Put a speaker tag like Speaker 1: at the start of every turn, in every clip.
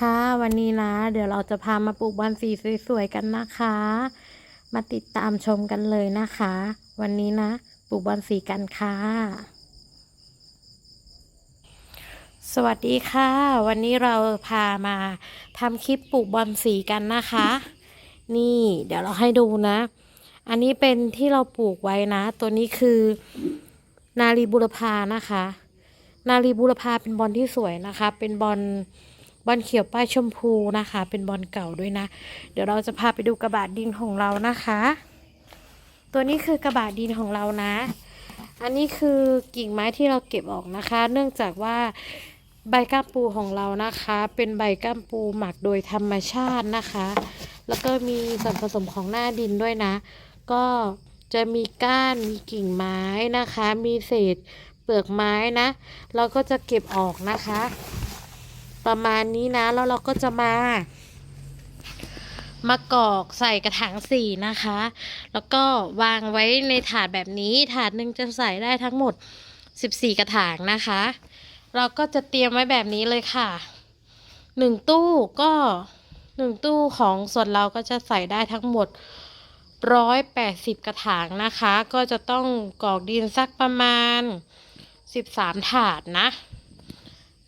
Speaker 1: ค่ะวันนี้นะ เดี๋ยวเราจะพามาปลูกบอนสีสวยๆกันนะคะ มาติดตามชมกันเลยนะคะ วันนี้นะ ปลูกบอนสีกันค่ะ สวัสดีค่ะ วันนี้เราพามาทำคลิปปลูกบอนสีกันนะคะ นี่เดี๋ยวเราให้ดูนะ อันนี้เป็นที่เราปลูกไว้นะ ตัวนี้คือนารีบุรพานะคะ นารีบุรพาเป็นบอลที่สวยนะคะ เป็นบอล บอลเขียวป้ายชมพูนะคะ เป็นบอลเก่าด้วยนะ เดี๋ยวเราจะพาไปดูกระบะดินของเรานะคะ ตัวนี้คือกระบะดินของเรานะ อันนี้คือกิ่งไม้ที่เราเก็บออกนะคะ เนื่องจากว่าใบก้ามปูของเรานะคะ เป็นใบก้ามปูหมักโดยธรรมชาตินะคะ แล้วก็มีส่วนผสมของหน้าดินด้วยนะ ก็จะมีก้านมีกิ่งไม้นะคะ มีเศษเปลือกไม้นะ เราก็จะเก็บออกนะคะ ประมาณนี้นะ แล้วเราก็จะมามากรอกใส่กระถางสีนะคะ แล้วก็วางไว้ในถาดแบบนี้ ถาดหนึ่งจะใส่ได้ทั้งหมด 14 กระถางนะคะ เราก็จะเตรียมไว้แบบนี้เลยค่ะหนึ่งตู้ก็หนึ่งตู้ของส่วนเราก็จะใส่ได้ทั้งหมดร้อยแปดสิบกระถางนะคะ ก็จะต้องกรอกดินสักประมาณสิบสามถาดนะ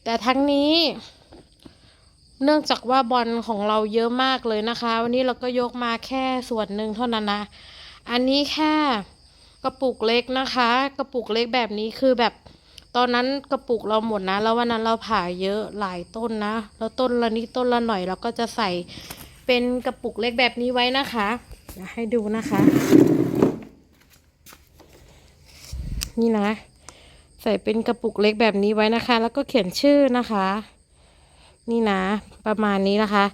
Speaker 1: แต่ทั้งนี้ เนื่องจากว่าบอลของเราเยอะมากเลยนะคะ วันนี้เราก็ยกมาแค่ส่วนหนึ่งเท่านั้นนะ อันนี้แค่กระปุกเล็กนะคะ กระปุกเล็กแบบนี้คือแบบ ตอนนั้นกระปุกเราหมดนะ แล้ววันนั้นเราผ่าเยอะหลายต้นนะ แล้วต้นละนิดต้นละหน่อยเราก็จะใส่เป็นกระปุกเล็กแบบนี้ไว้นะคะเดี๋ยวให้ดูนะคะ นี่นะ ใส่เป็นกระปุกเล็กแบบนี้ไว้นะคะ แล้วก็เขียนชื่อนะคะ นี่นะ ประมาณนี้นะคะ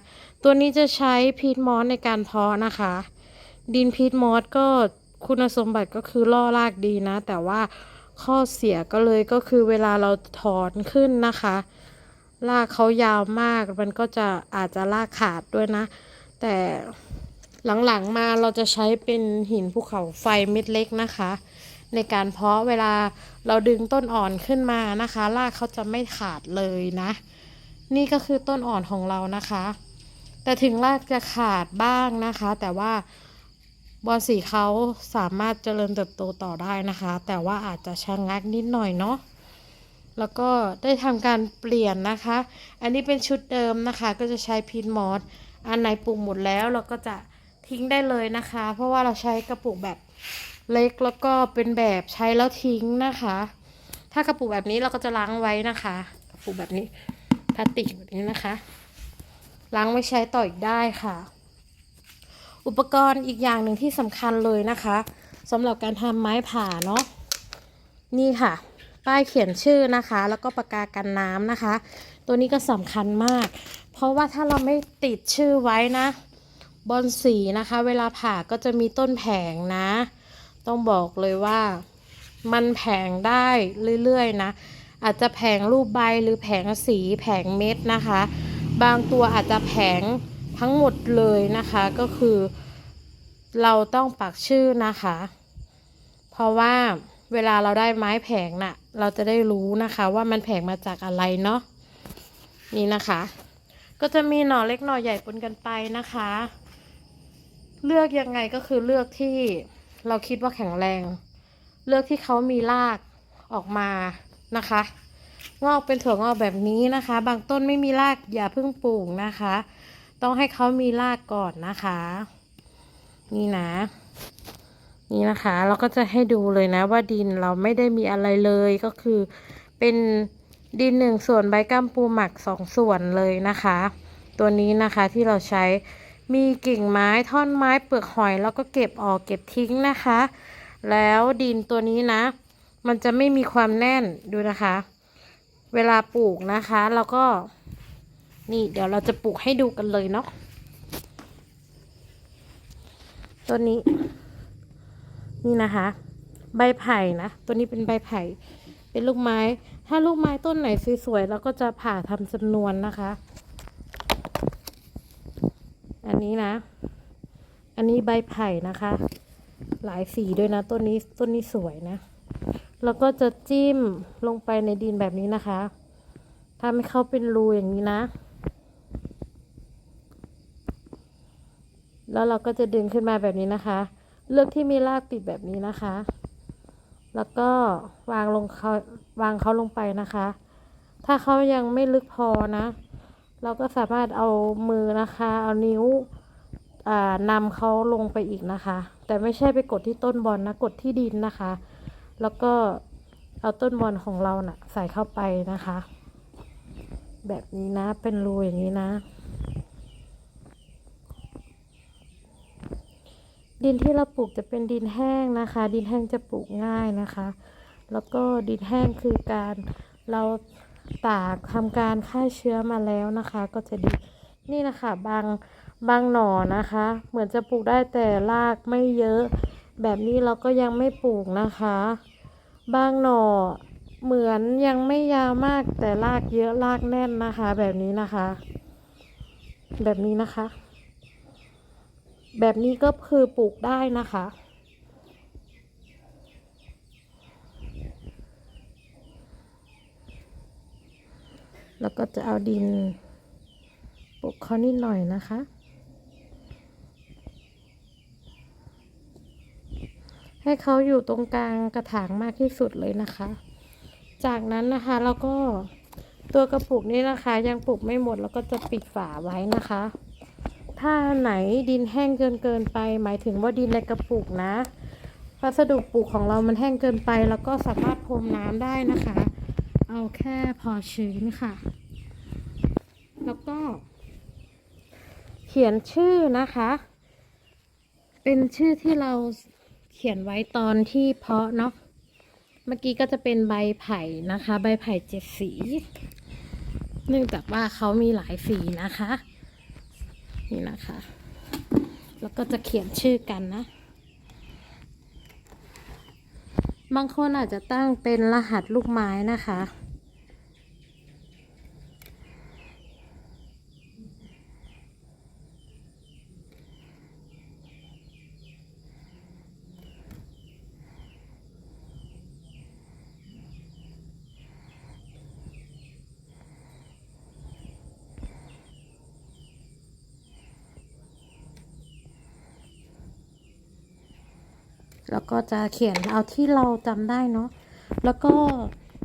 Speaker 1: ตัวนี้จะใช้พีทมอสในการเพาะนะคะ ดินพีทมอสก็คุณสมบัติก็คือล่อรากดีนะ แต่ว่าข้อเสียก็เลยก็คือเวลาเราถอนขึ้นนะคะรากเขายาวมากมันก็จะอาจจะรากขาดด้วยนะ แต่หลังๆมาเราจะใช้เป็นหินภูเขาไฟเม็ดเล็กนะคะ ในการเพาะเวลาเราดึงต้นอ่อนขึ้นมานะคะรากเขาจะไม่ขาดเลยนะ นี่ก็คือต้นอ่อนของเรานะคะ แต่ถึงรากจะขาดบ้างนะคะ แต่ว่าบอลสีเขาสามารถเจริญเติบโตต่อได้นะคะ แต่ว่าอาจจะชะงักนิดหน่อยเนาะแล้วก็ได้ทำการเปลี่ยนนะคะ อันนี้เป็นชุดเดิมนะคะ ก็จะใช้พีนมอสอันไหนปลูกหมดแล้วเราก็จะทิ้งได้เลยนะคะ เพราะว่าเราใช้กระปุกแบบเล็กแล้วก็เป็นแบบใช้แล้วทิ้งนะคะ ถ้ากระปุกแบบนี้เราก็จะล้างไว้นะคะ กระปุกแบบนี้ พลาสติกแบบนี้นะคะ ล้างไว้ใช้ต่ออีกได้ค่ะ อุปกรณ์อีกอย่างหนึ่งที่สำคัญเลยนะคะสำหรับการทำไม้ผ่าเนาะนี่ค่ะ ป้ายเขียนชื่อนะคะ แล้วก็ปากกากันน้ำนะคะ ตัวนี้ก็สำคัญมาก เพราะว่าถ้าเราไม่ติดชื่อไว้นะ บอนสีนะคะ เวลาผ่าก็จะมีต้นแผงนะ ต้องบอกเลยว่ามันแผงได้เรื่อยๆนะ อาจจะแผงรูปใบหรือแผงสีแผงเม็ดนะคะ บางตัวอาจจะแผงทั้งหมดเลยนะคะก็คือ เราต้องปักชื่อนะคะ เพราะว่าเวลาเราได้ไม้แผงน่ะ เราจะได้รู้นะคะว่ามันแผงมาจากอะไรเนาะนี่นะคะ ก็จะมีหน่อเล็กหน่อใหญ่ปนกันไปนะคะ เลือกยังไงก็คือเลือกที่เราคิดว่าแข็งแรง เลือกที่เขามีรากออกมา นะคะ งอกเป็นถั่วงอกแบบนี้นะคะ บางต้นไม่มีรากอย่าเพิ่งปลูกนะคะ ต้องให้เขามีรากก่อนนะคะ นี่นะ นี่นะคะ เราก็จะให้ดูเลยนะว่าดินเราไม่ได้มีอะไรเลยก็คือเป็นดินหนึ่งส่วนใบก้ามปูหมักสองส่วนเลยนะคะ ตัวนี้นะคะที่เราใช้มีกิ่งไม้ท่อนไม้เปลือกหอย แล้วก็เก็บออกเก็บทิ้งนะคะ แล้วดินตัวนี้นะ มันจะไม่มีความแน่นดูนะคะ เวลาปลูกนะคะเราก็ นี่เดี๋ยวเราจะปลูกให้ดูกันเลยเนาะตัวนี้ นี่นะคะ ใบไผ่นะ ตัวนี้เป็นใบไผ่ เป็นลูกไม้ ถ้าลูกไม้ต้นไหนสวยๆเราก็จะผ่าทำจำนวนนะคะ อันนี้นะ อันนี้ใบไผ่นะคะ หลายสีด้วยนะต้นนี้ต้นนี้สวยนะ แล้วก็จะจิ้มลงไปในดินแบบนี้นะคะทำให้เขาเป็นรูอย่างนี้นะ แล้วเราก็จะดึงขึ้นมาแบบนี้นะคะ เลือกที่มีรากติดแบบนี้นะคะ แล้วก็วางลงเขาวางเขาลงไปนะคะ ถ้าเขายังไม่ลึกพอนะ เราก็สามารถเอามือนะคะ เอานิ้วนำเขาลงไปอีกนะคะ แต่ไม่ใช่ไปกดที่ต้นบอลนนะ กดที่ดินนะคะ แล้วก็เอาต้นบอลของเรานะ่ะ ใส่เข้าไปนะคะ แบบนี้นะเป็นรูอย่างนี้นะ ดินที่เราปลูกจะเป็นดินแห้งนะคะ ดินแห้งจะปลูกง่ายนะคะ แล้วก็ดินแห้งคือการเราตากทำการฆ่าเชื้อมาแล้วนะคะ ก็จะดีนี่นะคะบางบางหน่อนะคะ เหมือนจะปลูกได้แต่รากไม่เยอะ แบบนี้เราก็ยังไม่ปลูกนะคะ บางหน่อเหมือนยังไม่ยาวมากแต่รากเยอะรากแน่นนะคะ แบบนี้นะคะ แบบนี้นะคะ แบบนี้ก็คือปลูกได้นะคะ แล้วก็จะเอาดินปลูกเขานิดหน่อยนะคะ ให้เขาอยู่ตรงกลางกระถางมากที่สุดเลยนะคะ จากนั้นนะคะเราก็ตัวกระปุกนี้นะคะ ยังปลูกไม่หมดแล้วก็จะปิดฝาไว้นะคะ ถ้าไหนดินแห้งเกินเกินไป หมายถึงว่าดินในกระปุกนะวัสดุปลูกของเรามันแห้งเกินไป แล้วก็สามารถพรมน้ำได้นะคะ เอาแค่พอชื้นค่ะ แล้วก็ เขียนชื่อนะคะ เป็นชื่อที่เรา ขียนไว้ตอนที่เพาะเนาะ เมื่อกี้ก็จะเป็นใบไผ่นะคะ ใบไผ่เจ็ดสี เนื่องจากว่าเขามีหลายสีนะคะ นี่นะคะ แล้วก็จะเขียนชื่อกันนะ บางคนอาจจะตั้งเป็นรหัสลูกไม้นะคะ แล้วก็จะเขียนเอาที่เราจำได้เนาะแล้วก็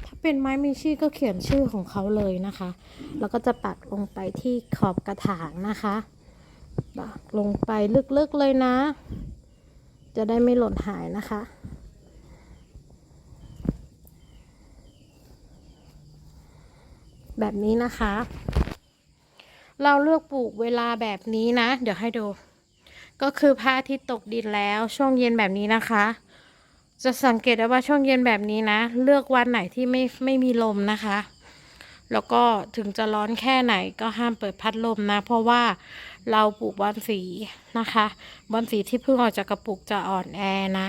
Speaker 1: ถ้าเป็นไม้มีชื่อก็เขียนชื่อของเขาเลยนะคะ แล้วก็จะปักลงไปที่ขอบกระถางนะคะปักลงไปลึกๆเลยนะ จะได้ไม่หล่นหายนะคะ แบบนี้นะคะ เราเลือกปลูกเวลาแบบนี้นะ เดี๋ยวให้ดู ก็คือพระอาทิตย์ตกดินแล้วช่วงเย็นแบบนี้นะคะ จะสังเกตได้ว่าช่วงเย็นแบบนี้นะ เลือกวันไหนที่ไม่ไม่มีลมนะคะ แล้วก็ถึงจะร้อนแค่ไหนก็ห้ามเปิดพัดลมนะ เพราะว่าเราปลูกบอนสีนะคะบอนสีที่เพิ่งออกจากกระปุกจะอ่อนแอนะ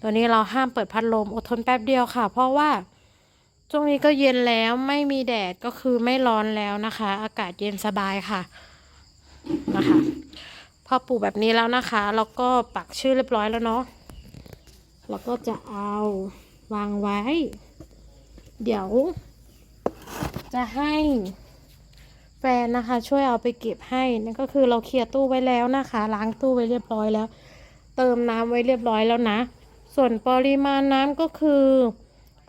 Speaker 1: ตัวนี้เราห้ามเปิดพัดลมอดทนแป๊บเดียวค่ะ เพราะว่าช่วงนี้ก็เย็นแล้วไม่มีแดดก็คือไม่ร้อนแล้วนะคะ อากาศเย็นสบายค่ะนะคะ พอปลูกแบบนี้แล้วนะคะแล้วก็ปักชื่อเรียบร้อยแล้วเนาะแล้วก็จะเอาวางไว้ เดี๋ยว จะให้แฟนนะคะ ช่วยเอาไปเก็บให้นั่นก็คือเราเคลียร์ตู้ไว้แล้วนะคะ ล้างตู้ไว้เรียบร้อยแล้ว เติมน้ำไว้เรียบร้อยแล้วนะ ส่วนปริมาณน้ำก็คือ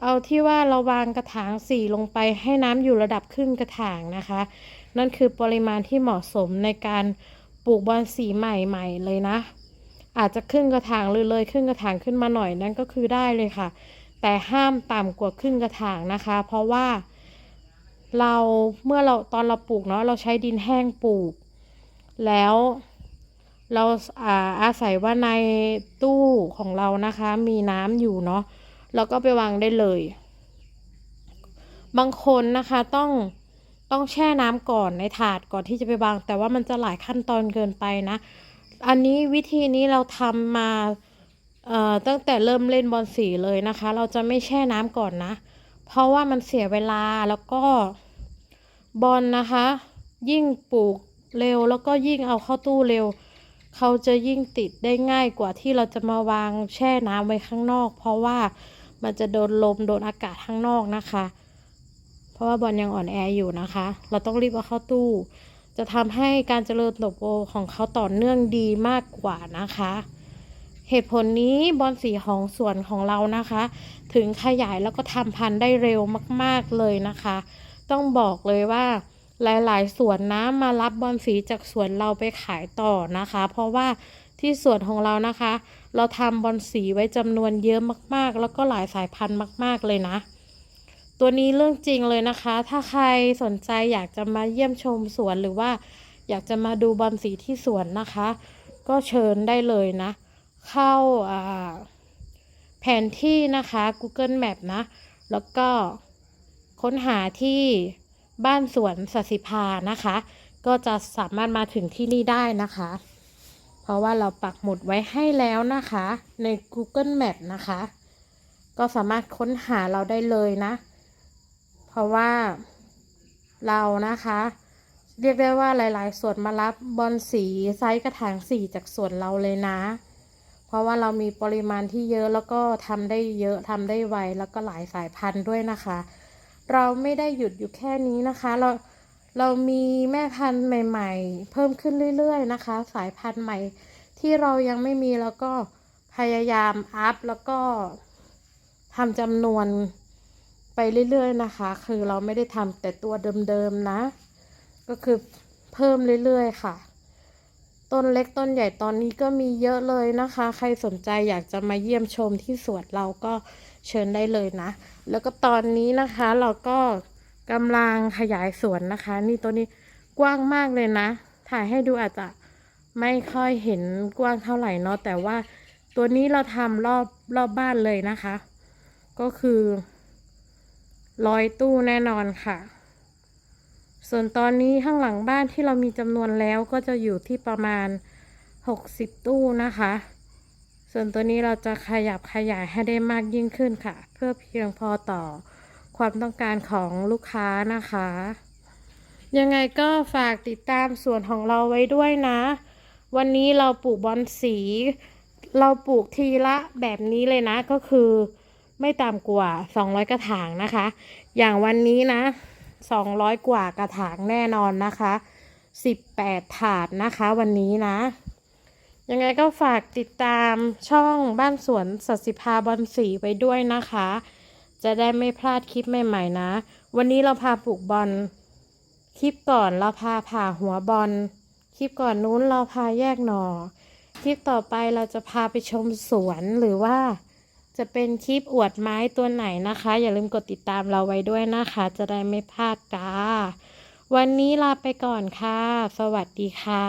Speaker 1: เอาที่ว่าเราวางกระถางสีลงไปให้น้ำอยู่ระดับครึ่งกระถางนะคะ นั่นคือปริมาณที่เหมาะสมในการ ปลูกบอนสีใหม่ๆเลยนะ อาจจะครึ่งกระถางหรือเลยครึ่งกระถางขึ้นมาหน่อยนั่นก็คือได้เลยค่ะ แต่ห้ามต่ำกว่าครึ่งกระถางนะคะ เพราะว่าเราเมื่อเราตอนเราปลูกเนาะเราใช้ดินแห้งปลูก แล้วเราอาอาศัยว่าในตู้ของเรานะคะ มีน้ำอยู่เนาะเราก็ไปวางได้เลย บางคนนะคะต้อง ต้องแช่น้ำก่อนในถาดก่อนที่จะไปวาง แต่ว่ามันจะหลายขั้นตอนเกินไปนะ อันนี้วิธีนี้เราทำมาตั้งแต่เริ่มเล่นบอลสีเลยนะคะ เราจะไม่แช่น้ำก่อนนะ เพราะว่ามันเสียเวลาแล้วก็บอลนะคะ ยิ่งปลูกเร็วแล้วก็ยิ่งเอาเข้าตู้เร็ว เขาจะยิ่งติดได้ง่ายกว่าที่เราจะมาวางแช่น้ำไว้ข้างนอก เพราะว่ามันจะโดนลมโดนอากาศข้างนอกนะคะ ราะว่าบอลยังอ่อนแออยู่นะคะ เราต้องรีบเอาเข้าตู้ จะทำให้การเจริญเติบโตของเขาต่อเนื่องดีมากกว่านะคะ เหตุผลนี้บอนสีของสวนของเรานะคะ ถึงขยายแล้วก็ทำพันธุ์ได้เร็วมาก ๆเลยนะคะ ต้องบอกเลยว่าหลายๆสวนนะมารับบอนสีจากสวนเราไปขายต่อนะคะ เพราะว่าที่สวนของเรานะคะ เราทำบอนสีไว้จำนวนเยอะมากๆ แล้วก็หลายสายพันธุ์มาก ๆเลยนะ ตัวนี้เรื่องจริงเลยนะคะ ถ้าใครสนใจอยากจะมาเยี่ยมชมสวนหรือว่าอยากจะมาดูบอนสีที่สวนนะคะ ก็เชิญได้เลยนะ เข้าอ่าแผนที่นะคะ Google Map นะ แล้วก็ค้นหาที่บ้านสวนสสิภานะคะ ก็จะสามารถมาถึงที่นี่ได้นะคะ เพราะว่าเราปักหมุดไว้ให้แล้วนะคะ ใน Google Map นะคะ ก็สามารถค้นหาเราได้เลยนะ เพราะว่าเรานะคะ เรียกได้ว่าหลายๆ ส่วนมารับบอลสีไซส์กระถางสีจากส่วนเราเลยนะ เพราะว่าเรามีปริมาณที่เยอะแล้วก็ทำได้เยอะทำได้ไวแล้วก็หลายสายพันธุ์ด้วยนะคะ เราไม่ได้หยุดอยู่แค่นี้นะคะ เราเรามีแม่พันธุ์ใหม่ ๆ เพิ่มขึ้นเรื่อย ๆ นะคะ สายพันธุ์ใหม่ที่เรายังไม่มีแล้วก็พยายามอัพแล้วก็ทำจำนวน ไปเรื่อยๆนะคะ คือเราไม่ได้ทำแต่ตัวเดิมๆนะ ก็คือเพิ่มเรื่อยๆค่ะ ต้นเล็กต้นใหญ่ตอนนี้ก็มีเยอะเลยนะคะ ใครสนใจอยากจะมาเยี่ยมชมที่สวนเราก็เชิญได้เลยนะ แล้วก็ตอนนี้นะคะเราก็กำลังขยายสวนนะคะ นี่ตัวนี้กว้างมากเลยนะ ถ่ายให้ดูอาจจะไม่ค่อยเห็นกว้างเท่าไหร่เนาะแต่ว่าตัวนี้เราทำรอบรอบบ้านเลยนะคะ ก็คือ ร้อยตู้แน่นอนค่ะ ส่วนตอนนี้ข้างหลังบ้านที่เรามีจำนวนแล้วก็จะอยู่ที่ประมาณ 60 ตู้นะคะ ส่วนตัวนี้เราจะขยับขยายให้ได้มากยิ่งขึ้นค่ะ เพื่อเพียงพอต่อความต้องการของลูกค้านะคะ ยังไงก็ฝากติดตามส่วนของเราไว้ด้วยนะ วันนี้เราปลูกบอนสี เราปลูกทีละแบบนี้เลยนะก็คือ ไม่ต่ำกว่า 200 กระถางนะคะ อย่างวันนี้นะ 200 กว่ากระถางแน่นอนนะคะ 18 ถาดนะคะวันนี้นะ ยังไงก็ฝากติดตามช่องบ้านสวนสัสิภาบอนสีไว้ด้วยนะคะ จะได้ไม่พลาดคลิปใหม่ๆนะ วันนี้เราพาปลูกบอลคลิปก่อนเราพาผ่าหัวบอลคลิปก่อนนู้นเราพาแยกหน่อคลิปต่อไปเราจะพาไปชมสวนหรือว่า จะเป็นคลิปอวดไม้ตัวไหนนะคะ อย่าลืมกดติดตามเราไว้ด้วยนะคะ จะได้ไม่พลาดจ้า วันนี้ลาไปก่อนค่ะ สวัสดีค่ะ